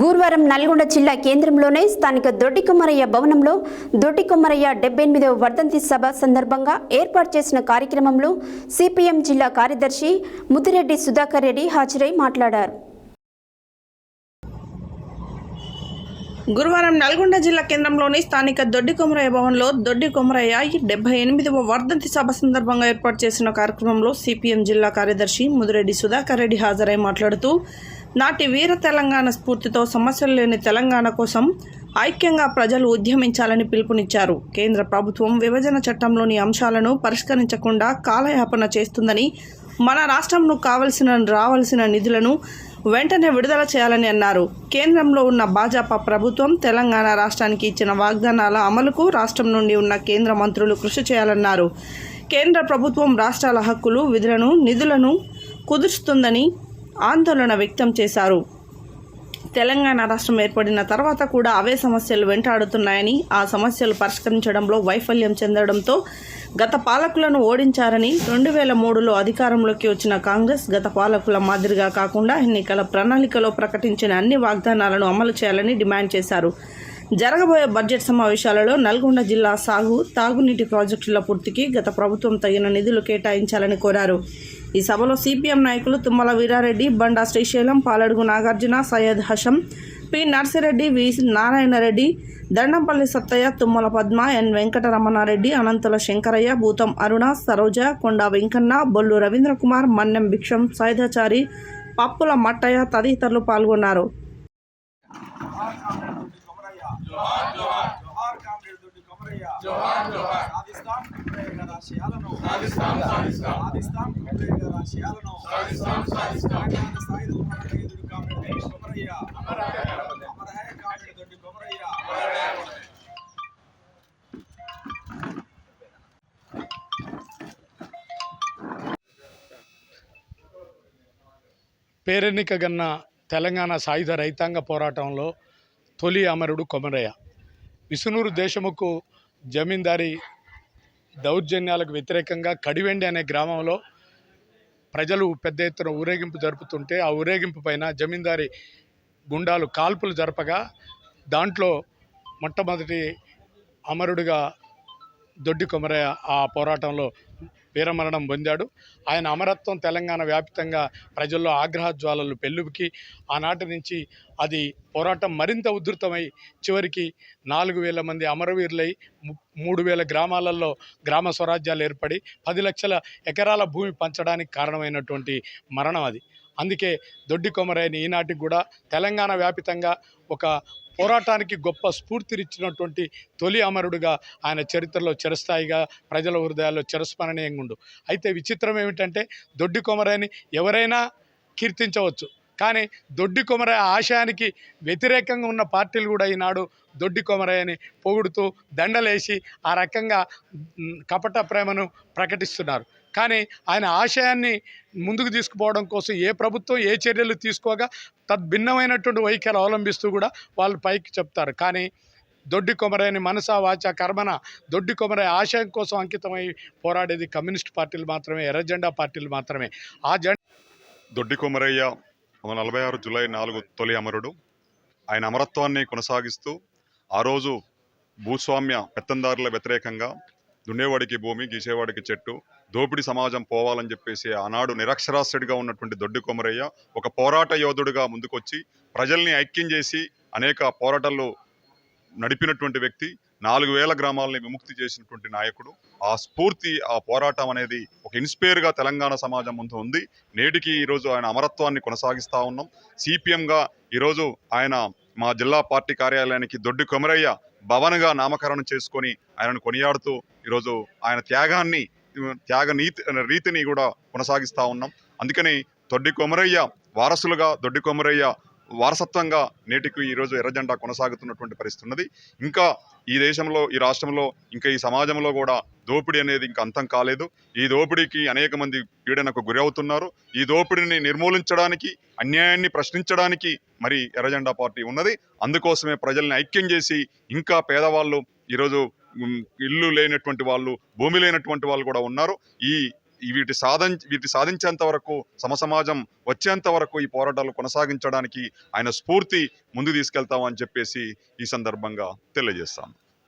గురువారం నల్గొండ జిల్లా కేంద్రంలోనే స్థానిక దొడ్డికొమ్మరయ్య భవనంలో దొడ్డికొమ్మరయ్య డెబ్బై ఎనిమిదవ వర్ధంతి సభ సందర్భంగా ఏర్పాటు చేసిన కార్యక్రమంలో సిపిఎం జిల్లా కార్యదర్శి ముదిరెడ్డి సుధాకర్ రెడ్డి హాజరై మాట్లాడారు. గురువారం నల్గొండ జిల్లా కేంద్రంలోని స్థానిక దొడ్డి కొమరయ్య భవన్లో దొడ్డి కొమరయ్య డెబ్బై ఎనిమిదవ వర్ధంతి సభ సందర్భంగా ఏర్పాటు చేసిన కార్యక్రమంలో సిపిఎం జిల్లా కార్యదర్శి ముదిరెడ్డి సుధాకర్ రెడ్డి హాజరై మాట్లాడుతూ నాటి వీర తెలంగాణ స్ఫూర్తితో సమస్యలు లేని తెలంగాణ కోసం ఐక్యంగా ప్రజలు ఉద్యమించాలని పిలుపునిచ్చారు. కేంద్ర ప్రభుత్వం విభజన చట్టంలోని అంశాలను పరిష్కరించకుండా కాలయాపన చేస్తుందని మన రాష్ట్రంను కావలసిన రావాల్సిన నిధులను వెంటనే విడుదల చేయాలని అన్నారు. కేంద్రంలో ఉన్న భాజపా ప్రభుత్వం తెలంగాణ రాష్ట్రానికి ఇచ్చిన వాగ్దానాల అమలుకు రాష్ట్రం నుండి ఉన్న కేంద్ర మంత్రులు కృషి చేయాలన్నారు. కేంద్ర ప్రభుత్వం రాష్ట్రాల హక్కులు విధులను నిధులను కుదురుస్తుందని ఆందోళన వ్యక్తం చేశారు. తెలంగాణ రాష్ట్రం ఏర్పడిన తర్వాత కూడా అవే సమస్యలు వెంటాడుతున్నాయని ఆ సమస్యలు పరిష్కరించడంలో వైఫల్యం చెందడంతో గత పాలకులను ఓడించారని రెండు వేల మూడులో అధికారంలోకి వచ్చిన కాంగ్రెస్ గత పాలకుల మాదిరిగా కాకుండా ఎన్నికల ప్రణాళికలో ప్రకటించిన అన్ని వాగ్దానాలను అమలు చేయాలని డిమాండ్ చేశారు. జరగబోయే బడ్జెట్ సమావేశాలలో నల్గొండ జిల్లా సాగు తాగునీటి ప్రాజెక్టుల పూర్తికి గత ప్రభుత్వం తగిన నిధులు కేటాయించాలని కోరారు. ఈ సభలో సిపిఎం నాయకులు Tummala Veerareddy Banda Srisailam Paladugu Nagarjuna Syed Hasham P Narsireddy V Narayanareddy Dandampalli Sattaiah Tummala Padma N Venkataramanareddy Anantula Shankaraiah Bhutam Aruna Saroja కొండా వెంకన్న బొల్లు రవీంద్రకుమార్ మన్నెం భిక్షం సాయుధాచారి పప్పుల మట్టయ్య తదితరులు పాల్గొన్నారు. జోహార్ కామ్రేడ్ దొడ్డి కొమరయ్య. జోహార్ జోహార్. సాధిస్తాం కొమరయ్య ఆశయాలను. సాధిస్తాం సాధిస్తాం. సాధిస్తాం కొమరయ్య ఆశయాలను. సాధిస్తాం సాధిస్తాం. తెలంగాణ సాయుధ పోరాట యోధుడు కామ్రేడ్ దొడ్డి కొమరయ్య. అమరహే అమరహే కామ్రేడ్ దొడ్డి కొమరయ్య. పేరెన్నికగన్న తెలంగాణ సాయుధ రైతాంగ పోరాటంలో తొలి అమరుడు కొమరయ్య. విసునూరు దేశముకు జమీందారీ దౌర్జన్యాలకు వ్యతిరేకంగా కడివెండి అనే గ్రామంలో ప్రజలు పెద్ద ఎత్తున ఊరేగింపు జరుపుతుంటే ఆ ఊరేగింపు పైన జమీందారీ గుండాలు కాల్పులు జరపగా దాంట్లో మొట్టమొదటి అమరుడిగా దొడ్డి కొమరయ్య ఆ పోరాటంలో వీరమరణం పొందాడు. ఆయన అమరత్వం తెలంగాణ వ్యాప్తంగా ప్రజల్లో ఆగ్రహ జ్వాలలు పెళ్ళుకి ఆనాటి నుంచి అది పోరాటం మరింత ఉధృతమై చివరికి నాలుగు వేల మంది అమరవీరులై ము- మూడు వేల గ్రామాలలో గ్రామ స్వరాజ్యాలు ఏర్పడి పది లక్షల ఎకరాల భూమి పంచడానికి కారణమైనటువంటి మరణం అది. అందుకే దొడ్డి కొమరయ్యని ఈనాటికి కూడా తెలంగాణ వ్యాపితంగా ఒక పోరాటానికి గొప్ప స్ఫూర్తినిచ్చినటువంటి తొలి అమరుడుగా ఆయన చరిత్రలో చిరస్థాయిగా ప్రజల హృదయాల్లో చిరస్మరణీయంగా ఉండు అయితే విచిత్రం ఏమిటంటే దొడ్డి కొమరయ్యని ఎవరైనా కీర్తించవచ్చు. కానీ దొడ్డి కొమరయ్య ఆశయానికి వ్యతిరేకంగా ఉన్న పార్టీలు కూడా ఈనాడు దొడ్డి కొమరయ్యని పొగుడుతూ దండలేసి ఆ రకంగా కపట ప్రేమను ప్రకటిస్తున్నారు. కానీ ఆయన ఆశయాన్ని ముందుకు తీసుకుపోవడం కోసం ఏ ప్రభుత్వం ఏ చర్యలు తీసుకోగా తద్భిన్నమైనటువంటి వైఖరి అవలంబిస్తూ కూడా వాళ్ళు పైకి చెప్తారు. కానీ దొడ్డి కొమరయ్యని మనసా వాచ కర్మన దొడ్డి కొమరయ్య ఆశయం కోసం అంకితమై పోరాడేది కమ్యూనిస్ట్ పార్టీలు మాత్రమే ఎర్ర జెండా పార్టీలు మాత్రమే. ఆ జెండా దొడ్డి కొమరయ్య నలభై ఆరు జూలై నాలుగు తొలి అమరుడు. ఆయన అమరత్వాన్ని కొనసాగిస్తూ ఆ రోజు భూస్వామ్య పెత్తందారుల వ్యతిరేకంగా దున్నేవాడికి భూమి గీసేవాడికి చెట్టు దోపిడీ సమాజం పోవాలని చెప్పేసి ఆనాడు నిరక్షరాస్యుడిగా ఉన్నటువంటి దొడ్డి కొమరయ్య ఒక పోరాట యోధుడిగా ముందుకొచ్చి ప్రజల్ని ఐక్యం చేసి అనేక పోరాటాలు నడిపినటువంటి వ్యక్తి నాలుగు వేల గ్రామాలని విముక్తి చేసినటువంటి నాయకుడు. ఆ స్ఫూర్తి ఆ పోరాటం అనేది ఒక ఇన్స్పైర్గా తెలంగాణ సమాజం ముందు ఉంది. నేటికి ఈరోజు ఆయన అమరత్వాన్ని కొనసాగిస్తూ ఉన్నాం. సిపిఎంగా ఈరోజు ఆయన మా జిల్లా పార్టీ కార్యాలయానికి దొడ్డి కొమరయ్య భవన్గా నామకరణం చేసుకొని ఆయనను కొనియాడుతూ ఈరోజు ఆయన త్యాగాన్ని త్యాగ నీతి రీతిని కూడా కొనసాగిస్తూ ఉన్నాం. అందుకని దొడ్డి కొమరయ్య వారసులుగా దొడ్డి కొమరయ్య వారసత్వంగా నేటికి ఈరోజు ఎర్రజెండా కొనసాగుతున్నటువంటి పరిస్థితి ఉన్నది. ఇంకా ఈ దేశంలో ఈ రాష్ట్రంలో ఇంకా ఈ సమాజంలో కూడా దోపిడీ అనేది ఇంకా అంతం కాలేదు. ఈ దోపిడీకి అనేక మంది పీడనకు గురి అవుతున్నారు. ఈ దోపిడీని నిర్మూలించడానికి అన్యాయాన్ని ప్రశ్నించడానికి మరి ఎర్రజెండా పార్టీ ఉన్నది. అందుకోసమే ప్రజల్ని ఐక్యం చేసి ఇంకా పేదవాళ్ళు ఈరోజు ఇల్లు లేనటువంటి వాళ్ళు భూమి లేనటువంటి వాళ్ళు కూడా ఉన్నారు. ఈ వీటి సాధం వీటి సాధించేంత వరకు సమసమాజం వచ్చేంత వరకు ఈ పోరాటాలు కొనసాగించడానికి ఆయన స్ఫూర్తి ముందు తీసుకెళ్తామని చెప్పేసి ఈ సందర్భంగా తెలియజేస్తాను.